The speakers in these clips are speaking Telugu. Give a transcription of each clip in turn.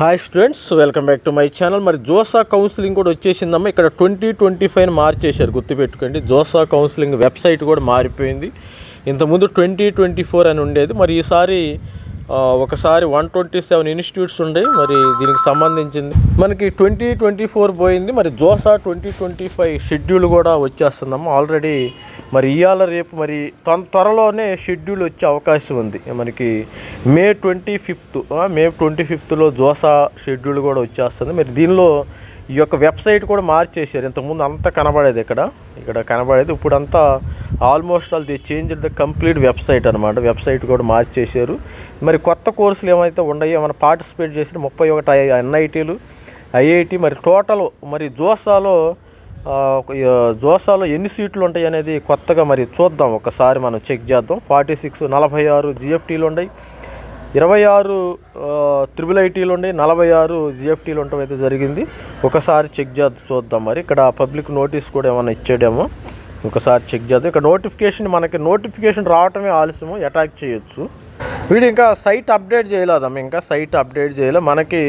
Hi students welcome back to my channel మరి జోసా కౌన్సిలింగ్ కూడా వచ్చేసిందమ్మా. ఇక్కడ ట్వంటీ ట్వంటీ ఫైవ్ మార్చేశారు గుర్తుపెట్టుకోండి. జోసా కౌన్సిలింగ్ వెబ్సైట్ కూడా మారిపోయింది. ఇంతకుముందు ట్వంటీ ట్వంటీ ఫోర్ అని ఉండేది. మరి ఈసారి ఒకసారి వన్ ట్వంటీ సెవెన్ ఇన్స్టిట్యూట్స్ ఉండే మరి దీనికి సంబంధించింది. మనకి ట్వంటీ ట్వంటీ ఫోర్ పోయింది మరి JoSAA twenty twenty five schedule కూడా వచ్చేస్తుందమ్మా. ఆల్రెడీ మరి ఇవాళ రేపు మరి తొం- త్వరలోనే షెడ్యూల్ వచ్చే అవకాశం ఉంది. మనకి May twenty fifth May twenty ఫిఫ్త్లో JoSAA schedule కూడా వచ్చేస్తుంది. మరి దీనిలో ఈ యొక్క వెబ్సైట్ కూడా మార్చేశారు. ఇంతకుముందు అంతా కనబడేది ఇక్కడ. ఇక్కడ కనబడేది. ఇప్పుడంతా almost all the change the complete website అనమాట వెబ్సైట్ కూడా మార్చేశారు. మరి కొత్త కోర్సులు ఏమైతే ఉన్నాయో మనం పార్టిసిపేట్ చేసిన ముప్పై ఒకటి ఎన్ఐటీలు ఐఐటి మరి టోటల్ మరి జోసాలో జోసాలో ఎన్ని సీట్లు ఉంటాయి అనేది కొత్తగా మరి చూద్దాం. ఒకసారి మనం చెక్ చేద్దాం. ఫార్టీ సిక్స్ నలభై ఆరు జిఎఫ్టీలు ఉన్నాయి. ఇరవై ఆరు త్రిబుల్ ఐటీలు ఉండే నలభై ఆరు జిఎఫ్టీలు ఉండటం అయితే జరిగింది. ఒకసారి చెక్ చేద్దాం చూద్దాం మరి. ఇక్కడ పబ్లిక్ నోటీస్ కూడా ఏమైనా ఇచ్చాడేమో. ఒకసారి చెక్ చేద్దాం. ఇక్కడ నోటిఫికేషన్ మనకి నోటిఫికేషన్ రావటమే ఆలస్యము అటాక్ చేయొచ్చు. వీడు ఇంకా సైట్ అప్డేట్ చేయలేదమ్మ ఇంకా సైట్ అప్డేట్ చేయలే. మనకి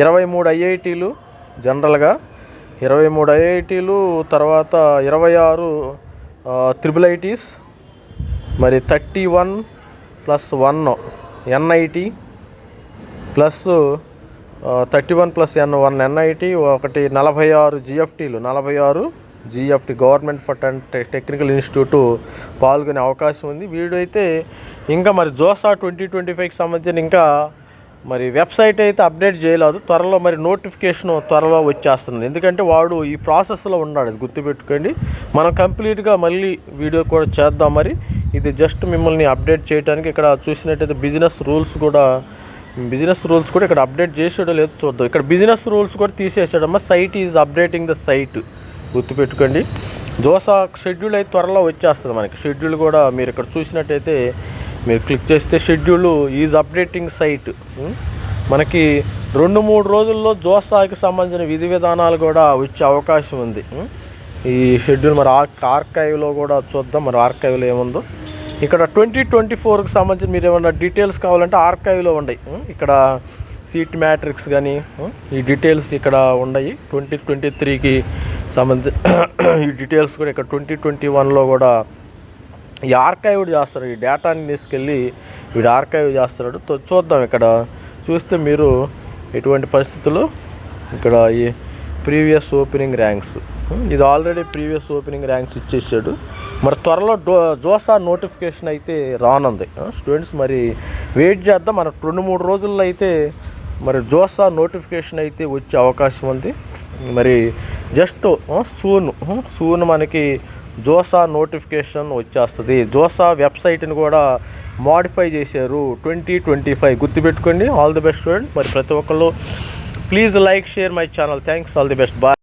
ఇరవై మూడు ఐఐటీలు జనరల్గా ఇరవై మూడు ఐఐటీలు తర్వాత ఇరవై ఆరు త్రిబుల్ ఐటీస్ మరి thirty one plus one NIT plus thirty one plus N one NIT ఒకటి నలభై ఆరు జిఎఫ్టీలు. నలభై ఆరు GFT government for and technical institute పాల్గొనే అవకాశం ఉంది. వీడైతే ఇంకా మరి జోసా ట్వంటీ ట్వంటీ ఫైవ్కి సంబంధించిన ఇంకా మరి వెబ్సైట్ అయితే అప్డేట్ చేయలేదు. త్వరలో మరి నోటిఫికేషన్ త్వరలో వచ్చేస్తుంది. ఎందుకంటే వాడు ఈ ప్రాసెస్లో ఉన్నాడు అది గుర్తుపెట్టుకోండి. మనం కంప్లీట్గా మళ్ళీ వీడియో కూడా చేద్దాం మరి. ఇది జస్ట్ మిమ్మల్ని అప్డేట్ చేయడానికి ఇక్కడ చూసినట్టయితే బిజినెస్ రూల్స్ కూడా బిజినెస్ రూల్స్ కూడా ఇక్కడ అప్డేట్ చేసాడో లేదో చూద్దాం. ఇక్కడ బిజినెస్ రూల్స్ కూడా తీసేసాడమ్మా. Site is updating the site గుర్తుపెట్టుకోండి. జోసా షెడ్యూల్ అయితే త్వరలో వచ్చేస్తుంది మనకి. షెడ్యూల్ కూడా మీరు ఇక్కడ చూసినట్టయితే మీరు క్లిక్ చేస్తే షెడ్యూల్ ఈజ్ అప్డేటింగ్ సైట్ మనకి రెండు మూడు రోజుల్లో జోసాకి సంబంధించిన విధి విధానాలు కూడా వచ్చే అవకాశం ఉంది. ఈ షెడ్యూల్ మరి ఆర్ ఆర్కైవ్లో కూడా చూద్దాం. మరి ఆర్కైవ్లో ఏముందో. ఇక్కడ ట్వంటీ ట్వంటీ ఫోర్కి సంబంధించి మీరు ఏమైనా డీటెయిల్స్ కావాలంటే ఆర్కైవ్లో ఉన్నాయి ఇక్కడ సీట్ మ్యాట్రిక్స్ కానీ ఈ డీటెయిల్స్ ఇక్కడ ఉన్నాయి ట్వంటీ ట్వంటీ త్రీకి సంబంధించి ఈ డీటెయిల్స్ కూడా ఇక్కడ ట్వంటీ ట్వంటీ వన్లో కూడా ఈ ఆర్కైవ్ చేస్తారు. ఈ డేటాని తీసుకెళ్ళి వీడు ఆర్కైవ్ చేస్తున్నాడు. చూద్దాం ఇక్కడ. చూస్తే మీరు ఎటువంటి పరిస్థితుల్లో ఇక్కడ ఈ ప్రీవియస్ ఓపెనింగ్ ర్యాంక్స్ ఇది ఆల్రెడీ ప్రీవియస్ ఓపెనింగ్ ర్యాంక్స్ ఇచ్చేసాడు. మరి త్వరలో డో జోసా నోటిఫికేషన్ అయితే రానుంది. స్టూడెంట్స్ మరి వెయిట్ చేద్దాం. మన రెండు మూడు రోజుల్లో అయితే మరి జోసా నోటిఫికేషన్ అయితే వచ్చే అవకాశం ఉంది. మరి జస్ట్ సూన్ సూన్ మనకి జోసా నోటిఫికేషన్ వచ్చేస్తుంది. జోసా వెబ్సైట్ని కూడా మాడిఫై చేశారు ట్వంటీ ట్వంటీ ఫైవ్. గుర్తుపెట్టుకోండి. All the best student. మరి ప్రతి ఒక్కళ్ళు please like share my channel. Thanks. All the best. Bye.